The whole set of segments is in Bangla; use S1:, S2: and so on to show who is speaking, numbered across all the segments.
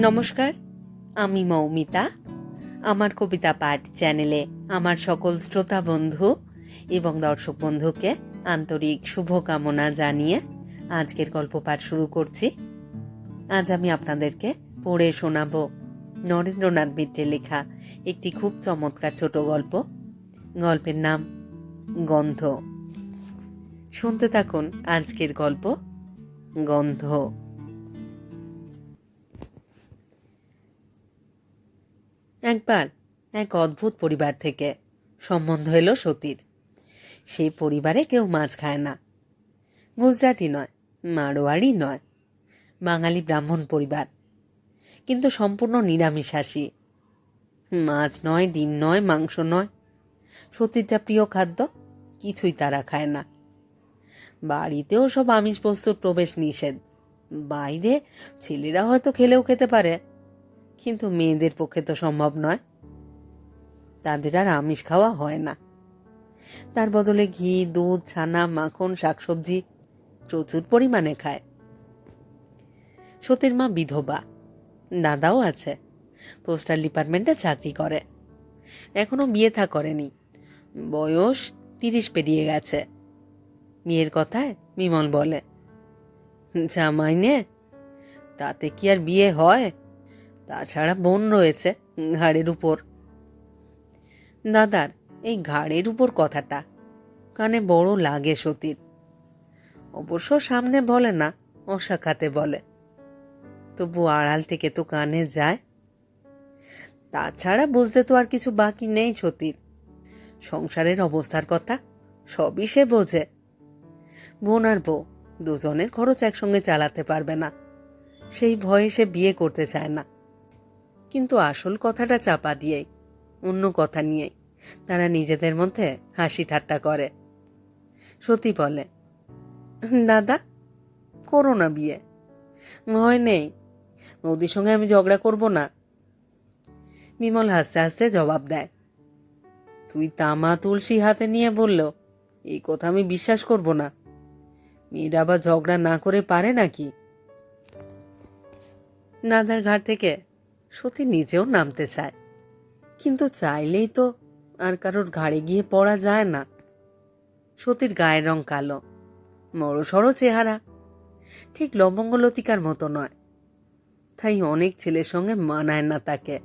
S1: নমস্কার, আমি মৌমিতা। আমার কবিতা পাঠ চ্যানেলে আমার সকল শ্রোতা বন্ধু এবং দর্শক বন্ধুকে আন্তরিক শুভকামনা জানিয়ে আজকের গল্প পাঠ শুরু করছি। আজ আমি আপনাদেরকে পড়ে শোনাব নরেন্দ্রনাথ মিত্রের লেখা একটি খুব চমৎকার ছোট গল্প। গল্পের নাম গন্ধ। শুনতে থাকুন আজকের গল্প গন্ধ। একবার এক অদ্ভুত পরিবার থেকে সম্বন্ধ এলো সতীর। সেই পরিবারে কেউ মাছ খায় না। গুজরাটি নয়, মারোয়ারি নয়, বাঙালি ব্রাহ্মণ পরিবার। কিন্তু সম্পূর্ণ নিরামিষাসী মাছ নয়, ডিম নয়, মাংস নয়। সতীর যা প্রিয় খাদ্য, কিছুই তারা খায় না। বাড়িতেও সব আমিষ বস্তুর প্রবেশ নিষেধ। বাইরে ছেলেরা হয়তো খেলেও খেতে পারে। কিন্তু মেয়েদের পক্ষে তো সম্ভব নয়। তাদের আর আমিষ খাওয়া হয় না। তার বদলে ঘি, দুধ, ছানা, মাখন, শাকসবজি প্রচুর পরিমাণে খায়। সতীর মা বিধবা, দাদাও আছে। পোস্টাল ডিপার্টমেন্টে চাকরি করে। এখনও বিয়ে থা করেনি। বয়স তিরিশ পেরিয়ে গেছে। বিয়ের কথায় বিমল বলে জামাইনে তাতে কি আর বিয়ে হয়? তাছাড়া বোন রয়েছে ঘাড়ের উপর। দাদার, এই ঘাড়ের উপর কথাটা কানে বড় লাগে সতীর। অবশ্য সামনে বলে না অসাখাতে বলে। তবু আড়াল থেকে তো কানে যায়। তাছাড়া বুঝতে তো আর কিছু বাকি নেই সতীর। সংসারের অবস্থার কথা সবই সে বোঝে। বোন আর বউ দুজনের খরচ একসঙ্গে চালাতে পারবে না। সেই ভয়ে সে বিয়ে করতে চায় না। কিন্তু আসল কথাটা চাপা দিয়েই অন্য কথা নিয়ে তারা নিজেদের মধ্যে হাসি ঠাট্টা করে। সতী বলে, দাদা, করো না বিয়ে। ভয় নেই। নদীর সঙ্গে আমি ঝগড়া করব না। বিমল হাসতে হাসতে জবাব দেয়, তুই তামা তুলসী হাতে নিয়ে বলল, এই কথা আমি বিশ্বাস করব না। মেয়েরা আবার ঝগড়া না করে পারে নাকি? দাদার ঘাট থেকে সতী নিজেও নামতে চায়। কিন্তু চাইলেই তো আর কারোর ঘাড়ে গিয়ে পড়া যায় না। সতীর গায়ের রং কালো বড়সড় চেহারা, ঠিক লবঙ্গলতিকার মতো নয়। তাই অনেক ছেলের সঙ্গে মানায় না তাকে।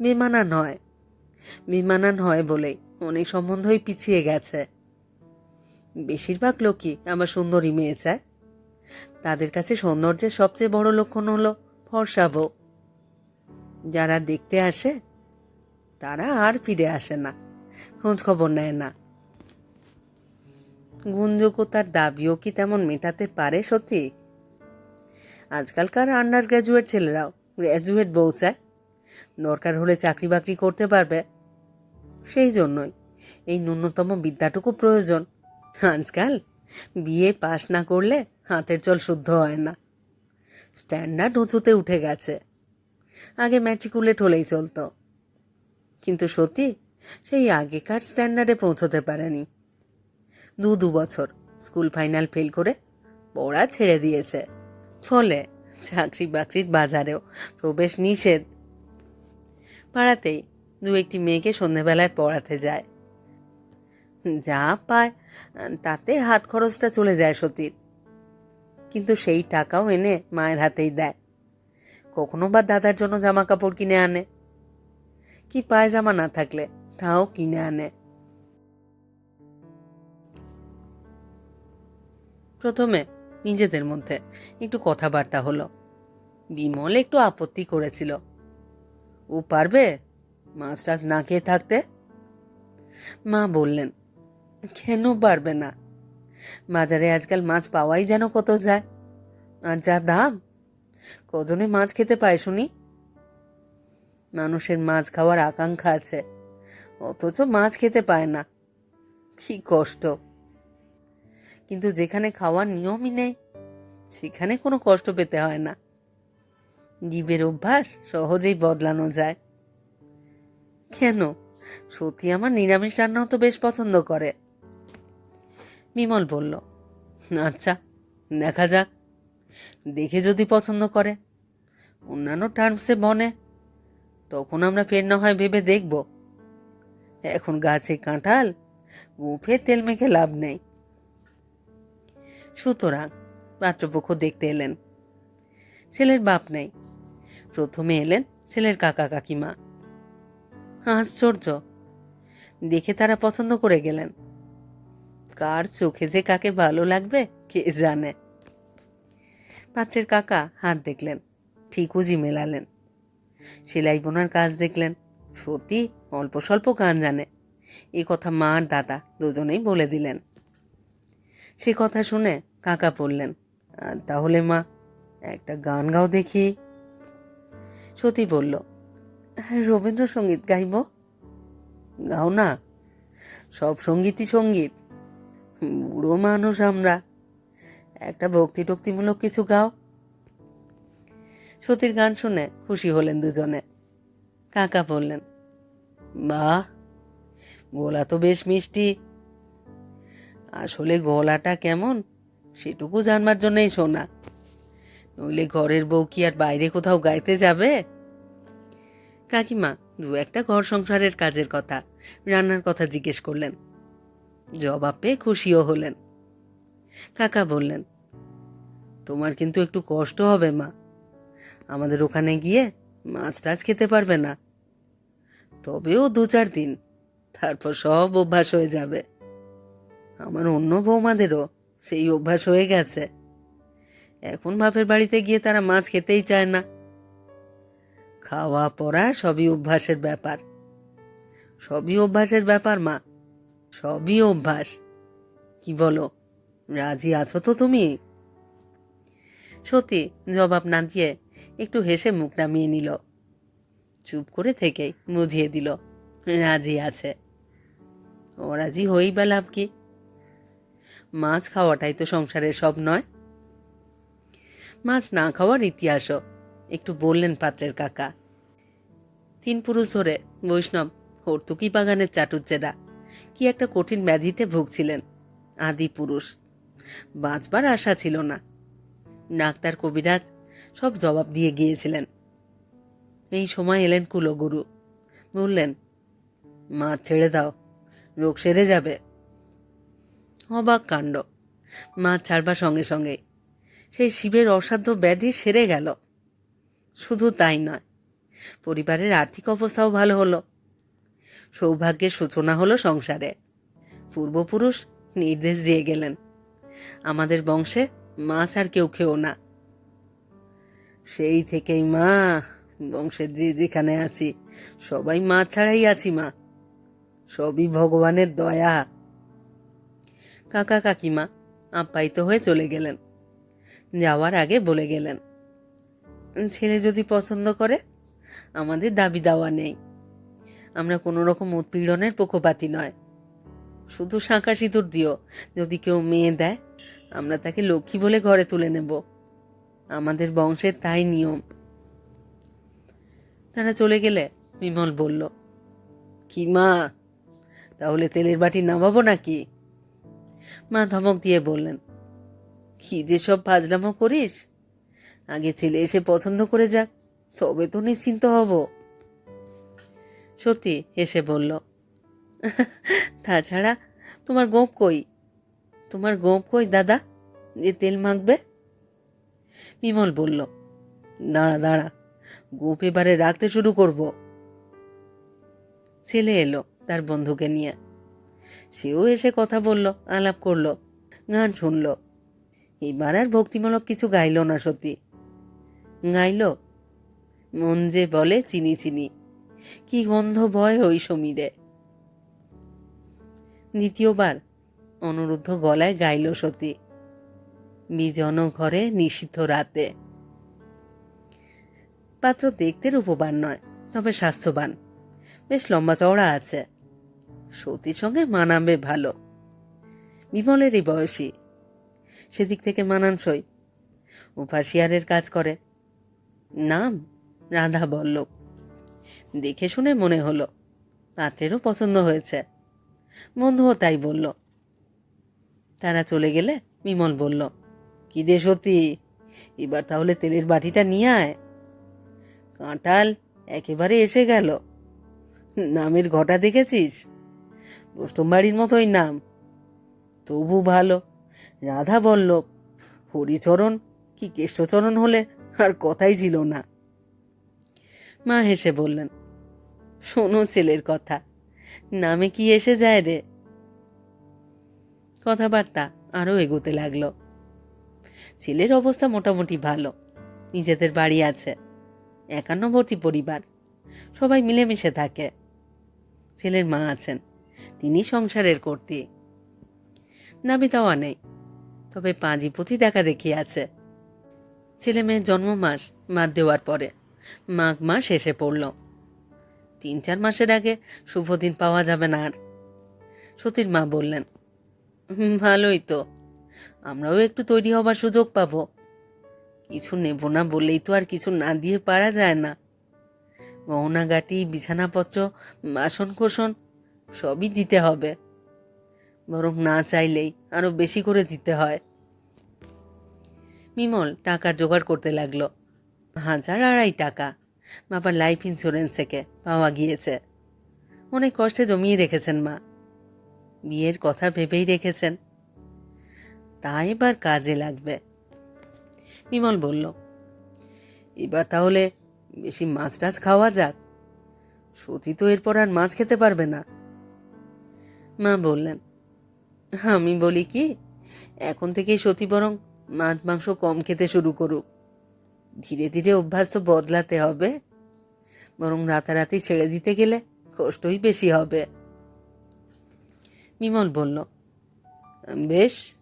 S1: বেমানা নয় বেমানান হয় বলেই অনেক সম্বন্ধই পিছিয়ে গেছে। বেশিরভাগ লোকই আমার সুন্দরী মেয়ে চায়। তাদের কাছে সৌন্দর্যের সবচেয়ে বড় লক্ষণ হলো ফর্সা বউ। যারা দেখতে আসে, তারা আর ফিরে আসে না খোঁজ খবর নেয় না। গুণযোগ্যতার দাবিও কি তেমন মেটাতে পারে সত্যি? আজকালকার আন্ডার গ্র্যাজুয়েট ছেলেরাও গ্র্যাজুয়েট বউ চায়। দরকার হলে চাকরি বাকরি করতে পারবে। সেই জন্যই এই ন্যূনতম বিদ্যাটুকু প্রয়োজন। আজকাল বিয়ে পাশ না করলে হাতের চল শুদ্ধ হয় না। স্ট্যান্ডার্ড উঁচুতে উঠে গেছে। আগে ম্যাট্রিকুলেট হলেই চলতো। কিন্তু সত্যি, সেই আগেকার স্ট্যান্ডার্ডে পৌঁছতে পারেনি। দু দু বছর স্কুল ফাইনাল ফেল করে পড়া ছেড়ে দিয়েছে। ফলে চাকরি বাকরির বাজারেও প্রবেশ নিষেধ। পাড়াতেই দু একটি মেয়েকে সন্ধেবেলায় পড়াতে যায়। যা পায়, তাতে হাত খরচটা চলে যায় সতীর। কিন্তু সেই টাকাও এনে মায়ের হাতেই দেয়। কখনো বা দাদার জন্য জামা কাপড় কিনে আনে? কি পায়জামা না থাকলে তাও কিনে আনে? প্রথমে নিজেদের মধ্যে একটু কথাবার্তা হলো। বিমল একটু আপত্তি করেছিল। ও পারবে মাছ টাছ না খেয়ে থাকতে? মা বললেন, কেন পারবে না? বাজারে আজকাল মাছ পাওয়াই যেন কত যায়। আর যা দাম কজনে মাছ খেতে পায় শুনি? মানুষের মাছ খাওয়ার আকাঙ্ক্ষা আছে, অথচ মাছ খেতে পায় না। কি কষ্ট। কিন্তু যেখানে খাওয়ার নিয়মই নেই, সেখানে কোনো কষ্ট পেতে হয় না। জীবের অভ্যাস সহজেই বদলানো যায়। কেন? সত্যি আমার নিরামিষ রান্নাও তো বেশ পছন্দ করে। বিমল বলল আচ্ছা দেখা যাক। দেখে যদি পছন্দ করে। অন্যান্য টার্মসে বনে, তখন আমরা ফের না হয় ভেবে দেখব। এখন গাছে কাঁঠাল, গুফে তেল মেখে লাভ নেই। সুতরাং পাত্রপক্ষ দেখতে এলেন। ছেলের বাপ নেই। প্রথমে এলেন ছেলের কাকা কাকিমা। আশ্চর্য, দেখে তারা পছন্দ করে গেলেন। কার চোখে যে কাকে ভালো লাগবে, কে জানে। পাত্রের কাকা হাত দেখলেন ঠিক উজি মেলালেন। সেলাই বোনার কাজ দেখলেন সত্যি অল্প স্বল্প গান জানে। এ কথা মা আর দাদা দুজনেই বলে দিলেন। সে কথা শুনে কাকা বললেন "আহ, তাহলে মা একটা গান গাও দেখি। সতী বলল "হ্যাঁ, রবীন্দ্রসঙ্গীত গাইব? গাও না সব সঙ্গীতই সংগীত। বুড়ো মানুষ আমরা একটা ভক্তি টক্তিমূলক কিছু গাও। সতীর গান শুনে খুশি হলেন দুজনে। কাকা বললেন, বাহ, গলা তো বেশ মিষ্টি। আসলে গলাটা কেমন, সেটুকু জানবার জন্যই শোনা নইলে ঘরের বউ কি আর বাইরে কোথাও গাইতে যাবে? কাকিমা দু একটা ঘর সংসারের কাজের কথা, রান্নার কথা জিজ্ঞেস করলেন। জবাব পেয়ে খুশিও হলেন। কাকা বললেন, তোমার কিন্তু একটু কষ্ট হবে, মা। আমাদের ওখানে গিয়ে মাছ টাছ খেতে পারবে না। তবেও দু চার দিন, তারপর সব অভ্যাস হয়ে যাবে। আমার অন্য বৌমাদেরও সেই অভ্যাস হয়ে গেছে। এখন বাপের বাড়িতে গিয়ে তারা মাছ খেতেই চায় না। খাওয়া পড়া সবই অভ্যাসের ব্যাপার। সবই অভ্যাসের ব্যাপার, মা। সবই অভ্যাস। কি বলো? রাজি আছো তো তুমি? সত্যি জবাব না দিয়ে একটু হেসে মুখ নামিয়ে নিল। চুপ করে থেকেই বুঝিয়ে দিল, রাজি আছে। অরাজি হই বা লাভ কি? মাছ খাওয়াটাই তো সংসারের সব নয়। মাছ না খাওয়ার ইতিহাসও, একটু বললেন পাত্রের কাকা। তিন পুরুষ ধরে বৈষ্ণব, হর্তুকি বাগানের চাটুজ্জেরা কি একটা কঠিন ব্যাধিতে ভুগছিলেন, আদি পুরুষ। বাঁচবার আশা ছিল না। ডাক্তার কবিরাজ সব জবাব দিয়ে গিয়েছিলেন। এই সময় এলেন কুলগুরু। বললেন মাছ ছেড়ে দাও, রোগ সেরে যাবে। অবাক কাণ্ড। মাছ ছাড়বার সঙ্গে সঙ্গে সেই শিবের অসাধ্য ব্যাধি সেরে গেল। শুধু তাই নয়, পরিবারের আর্থিক অবস্থাও ভালো হলো। সৌভাগ্যের সূচনা হলো সংসারে। পূর্বপুরুষ নির্দেশ দিয়ে গেলেন। আমাদের বংশে মাছ আর কেউ খেও না। সেই থেকেই মা, বংশের যে যেখানে আছি, সবাই মাছ ছাড়াই আছি মা। সবই ভগবানের দয়া। কাকা কাকিমা আপ্যায়িত হয়ে চলে গেলেন। যাওয়ার আগে বলে গেলেন, ছেলে যদি পছন্দ করে, আমাদের দাবি দাওয়া নেই। আমরা কোনো রকম উৎপীড়নের পক্ষপাতী নয়। শুধু শাঁখা সিঁদুর দিও, যদি কেউ মেয়ে দেয় আমরা তাকে লক্ষ্মী বলে ঘরে তুলে নেব। আমাদের বংশের তাই নিয়ম। তারা চলে গেলে বিমল বলল, কি মা, তাহলে তেলের বাটি নামাবো নাকি? মা ধমক দিয়ে বললেন, কি যে সব ফাজলামো করিস? আগে ছেলে এসে পছন্দ করে যাক, তবে তো নিশ্চিন্ত হব। সত্যি এসে বলল, তাছাড়া তোমার গোপ কই? তোমার গোপ কই, দাদা? যে তেল মাখবে? বিমল বলল, দাঁড়া দাঁড়া, গোপ এবারে রাখতে শুরু করব। ছেলে এলো তার বন্ধুকে নিয়ে। সেও এসে কথা বলল, আলাপ করল, গান শুনল। এবার আর ভক্তিমূলক কিছু গাইল না সত্যি গাইল, মন যে বলে চিনি চিনি, কি গন্ধ ভয় ওই সমীরে। দ্বিতীয়বার অনুরুদ্ধ গলায় গাইল সতী। বিজন ঘরে নিষিদ্ধ রাতে। পাত্র দেখতে রূপবান নয়, তবে স্বাস্থ্যবান। বেশ লম্বা চওড়া আছে। সতীর সঙ্গে মানাবে ভালো। বিমলেরই বয়সী। সেদিক থেকে মানানসই। উপাসিয়ারের কাজ করে। নাম রাধা বল্লভ। দেখে শুনে মনে হলো, পাত্রেরও পছন্দ হয়েছে। বন্ধুও তাই বলল। তারা চলে গেলে বিমল বলল, কি রে সতী এবার তাহলে তেলের বাটিটা নিয়ে আয়। কাঁঠাল একেবারে এসে গেল। নামের ঘটা দেখেছিস? বাড়ির মতোই নাম। তবু ভালো, রাধা বল্লভ হরিচরণ, কি কেষ্টচরণ হলে আর কথাই ছিল না। মা হেসে বললেন, শোনো ছেলের কথা, নামে কি এসে যায় রে? কথাবার্তা আরও এগোতে লাগল। ছেলের অবস্থা মোটামুটি ভালো। নিজেদের বাড়ি আছে। একান্নবর্তী পরিবার। সবাই মিলেমিশে থাকে। ছেলের মা আছেন। তিনি সংসারের কর্তী নাবিতাওয়া নেই। তবে পাঁজি পুঁথি দেখা দেখি আছে। ছেলে মেয়ের জন্ম মাস বাদ দেওয়ার পরে মাঘ মাস এসে পড়ল। তিন চার মাসের আগে শুভ দিন পাওয়া যাবে না আর। সতীর মা বললেন "হুম, ভালোই তো। আমরাও একটু তৈরি হবার সুযোগ পাবো। কিছু নেব না বললেই তো আর কিছু না দিয়ে পারা যায় না। গহনাগাটি, বিছানাপত্র বাসন কোসন সবই দিতে হবে। বরং না চাইলেই আরও বেশি করে দিতে হয়। বিমল টাকার জোগাড় করতে লাগল। হাজার আড়াই টাকা। বাবার লাইফ ইন্স্যুরেন্স থেকে পাওয়া গিয়েছে। অনেক কষ্টে জমিয়ে রেখেছেন মা। বিয়ের কথা ভেবেই রেখেছেন। তা এবার কাজে লাগবে। বিমল বলল, এবার তাহলে বেশি মাছ টাছ খাওয়া যাক। সতী তো এরপর আর মাছ খেতে পারবে না। মা বললেন, আমি বলি কি, এখন থেকেই সতী বরং মাছ মাংস কম খেতে শুরু করুক। ধীরে ধীরে অভ্যাস তো বদলাতে হবে। বরং রাতারাতি ছেড়ে দিতে গেলে কষ্টই বেশি হবে। বিমল বলল, বেশ,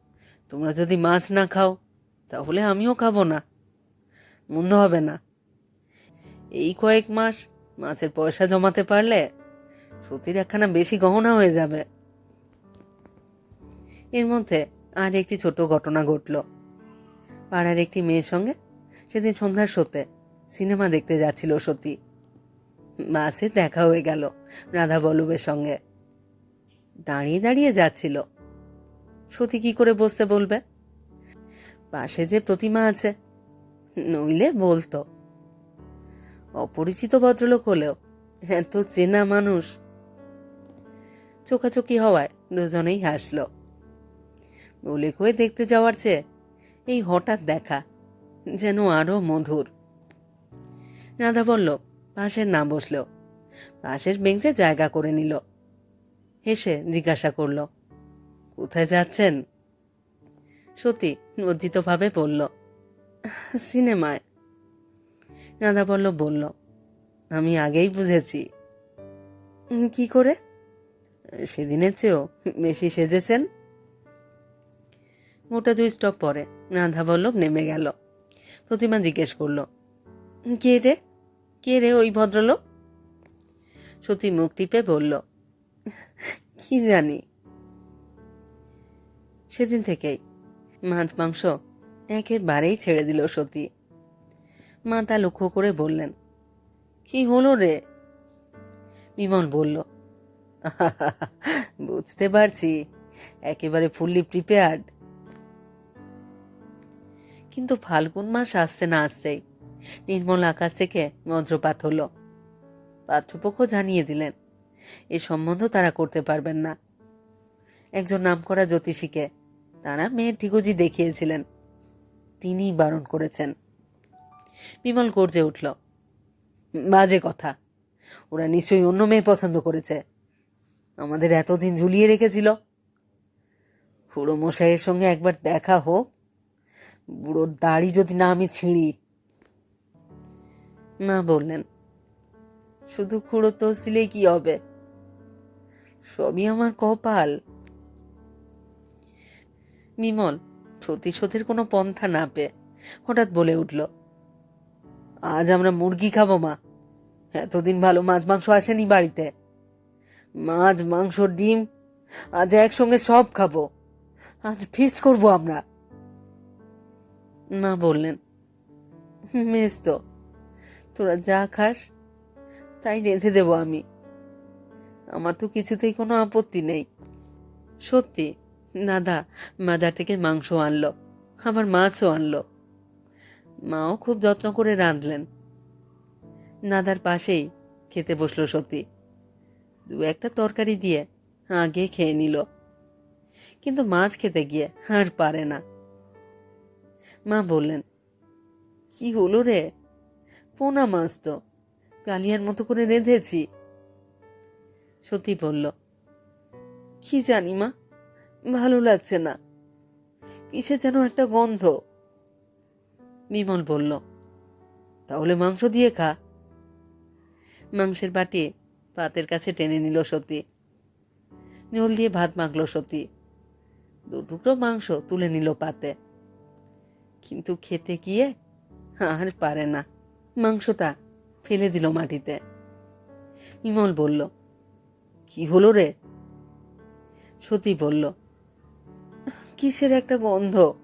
S1: তোমরা যদি মাছ না খাও, তাহলে আমিও খাব না। মন্দ হবে না। এই কয়েক মাস মাছের পয়সা জমাতে পারলে সতীর একখানা বেশি গহনা হয়ে যাবে। এর মধ্যে আর একটি ছোট ঘটনা ঘটল। পাড়ার একটি মেয়ের সঙ্গে সেদিন সন্ধ্যার শোতে সিনেমা দেখতে যাচ্ছিল সতী। বাসে দেখা হয়ে গেল রাধা বল্লভের সঙ্গে। দাঁড়িয়ে দাঁড়িয়ে যাচ্ছিল। সতী কি করে বসতে বলবে? পাশে যে প্রতিমা আছে, নইলে বলতো। অপরিচিত ভদ্রলোক হলেও এত চেনা মানুষ। চোখাচোখি হওয়ায় দুজনেই হাসলো। বলে হয়ে দেখতে যাওয়ার চেয়ে এই হঠাৎ দেখা যেন আরও মধুর। রাধা বলল, পাশের না বসল পাশের বেঞ্চে জায়গা করে নিল। হেসে জিজ্ঞাসা করল কোথায় যাচ্ছেন? সত্যি লজ্জিতভাবে বলল সিনেমায়। রাধা বল্লভ বলল আমি আগেই বুঝেছি। "উম, কি করে? সেদিনের চেয়েও বেশি সেজেছেন। মোটা দুই স্টপ পরে রাধা বল্লভ নেমে গেল। প্রতিমা জিজ্ঞেস করল কে রে? কে রে ওই ভদ্রলোক? সতী মুখ টিপে বলল কি জানি? সেদিন থেকেই মাছ মাংস একেবারেই ছেড়ে দিল সতী। মা তা লক্ষ্য করে বললেন, কি হলো রে? বিমল বলল বুঝতে পারছি, একেবারে ফুললি প্রিপেয়ার্ড কিন্তু ফাল্গুন মাস আসতে না আসছেই। নির্মল আকাশ থেকে বজ্রপাত হলো। পাত্রপক্ষ জানিয়ে দিলেন এ সম্বন্ধ তারা করতে পারবেন না। একজন নামকরা জ্যোতিষীকে তারা মেয়ের ঠিকুজি দেখিয়েছিলেন। তিনিই বারণ করেছেন। বিমল গর্জে উঠল, বাজে কথা। ওরা নিশ্চয়ই অন্য মেয়ে পছন্দ করেছে। আমাদের এতদিন ঝুলিয়ে রেখেছিল। খুড়ো মশাইয়ের সঙ্গে একবার দেখা হোক। বুড়োর দাড়ি যদি না আমি ছিঁড়ি। মা বললেন, শুধু খুঁড়ো তো কি হবে? সবই আমার কপাল। বিমল, প্রতিশোধের কোনো পন্থা না পেয়ে হঠাৎ বলে উঠল, আজ আমরা মুরগি খাব, মা। এতদিন ভালো মাছ মাংস আসেনি বাড়িতে। মাছ, মাংস, ডিম, আজ একসঙ্গে সব খাব। আজ ফিস্ট করব আমরা। মা বললেন, বেশ তো, তোরা যা খাস, তাই রেঁধে দেবো আমি। আমার তো কিছুতেই কোনো আপত্তি নেই। সত্যি, দাদা বাজার থেকে মাংস আনলো আবার মাছও আনলো। মাও খুব যত্ন করে রাঁধলেন। নাদার পাশেই খেতে বসল সত্যি। দু একটা তরকারি দিয়ে আগে খেয়ে নিল। কিন্তু মাছ খেতে গিয়ে আর পারে না। মা বললেন, কি হলো রে? পোনা মাছ তো। কালিয়ার মতো করে রেঁধেছি। সত্যি বলল। কি জানি মা, ভালো লাগছে না। কিসে যেন একটা গন্ধ। বিমল বলল, তাহলে মাংস দিয়ে খা। মাংসের বাটি ভাতের কাছে টেনে নিল সতী জল দিয়ে ভাত মাখলো সতী দু টুকরো মাংস তুলে নিল পাতে। কিন্তু খেতে গিয়ে আর পারে না। মাংসটা ফেলে দিল মাটিতে। বিমল বলল কি হলো রে? সতী বলল, কিসের একটা গন্ধ?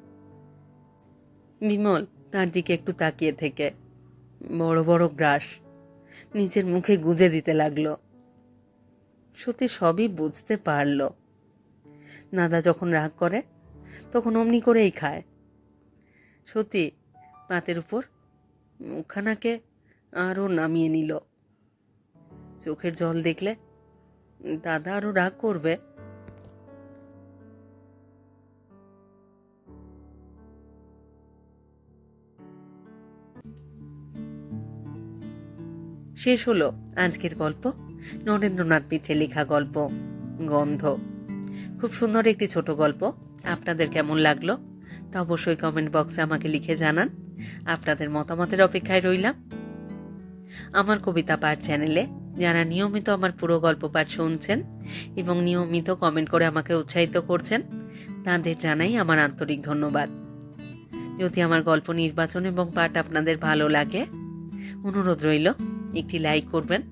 S1: বিমল তার দিকে একটু তাকিয়ে থেকে, বড় বড় গ্রাস নিজের মুখে গুজে দিতে লাগল। সতী সবই বুঝতে পারল। নাদা যখন রাগ করে, তখন অমনি করেই খায়। সতী পাতের উপর মুখখানাকে আরও নামিয়ে নিল। চোখের জল দেখলে দাদা আরও রাগ করবে। শেষ হলো আজকের গল্প। নরেন্দ্রনাথ মিত্রের লেখা গল্প, গন্ধ। খুব সুন্দর একটি ছোট গল্প। আপনাদের কেমন লাগল তা অবশ্যই কমেন্ট বক্সে আমাকে লিখে জানান। আপনাদের মতামতের অপেক্ষায় রইলাম। আমার কবিতা পাঠ চ্যানেলে যারা নিয়মিত আমার পুরো গল্প পাঠ শুনছেন এবং নিয়মিত কমেন্ট করে আমাকে উৎসাহিত করছেন, তাদের জানাই আমার আন্তরিক ধন্যবাদ। যদি আমার গল্প নির্বাচন এবং পাঠ আপনাদের ভালো লাগে, অনুরোধ রইল, একটি লাইক করবেন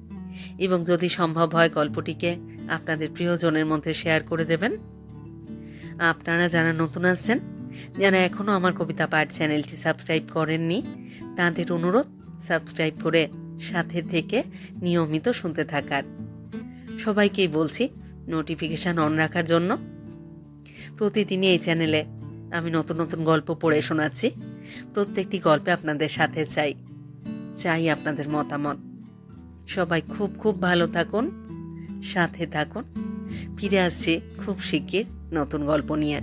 S1: এবং যদি সম্ভব হয় গল্পটিকে আপনাদের প্রিয়জনের মধ্যে শেয়ার করে দেবেন। আপনারা যারা নতুন আসছেন, যারা এখনও আমার কবিতা পাঠ চ্যানেলটি সাবস্ক্রাইব করেননি, তাদের অনুরোধ সাবস্ক্রাইব করে সাথে থেকে নিয়মিত শুনতে থাকার। সবাইকেই বলছি নোটিফিকেশান অন রাখার জন্য। প্রতিদিনই এই চ্যানেলে আমি নতুন নতুন গল্প পড়ে শোনাচ্ছি। প্রত্যেকটি গল্পে আপনাদের সাথে চাই চাই আপনাদের মতামত। সবাই খুব খুব ভালো থাকুন, সাথে থাকুন। ফিরে আসছি খুব শিগগির নতুন গল্প নিয়ে।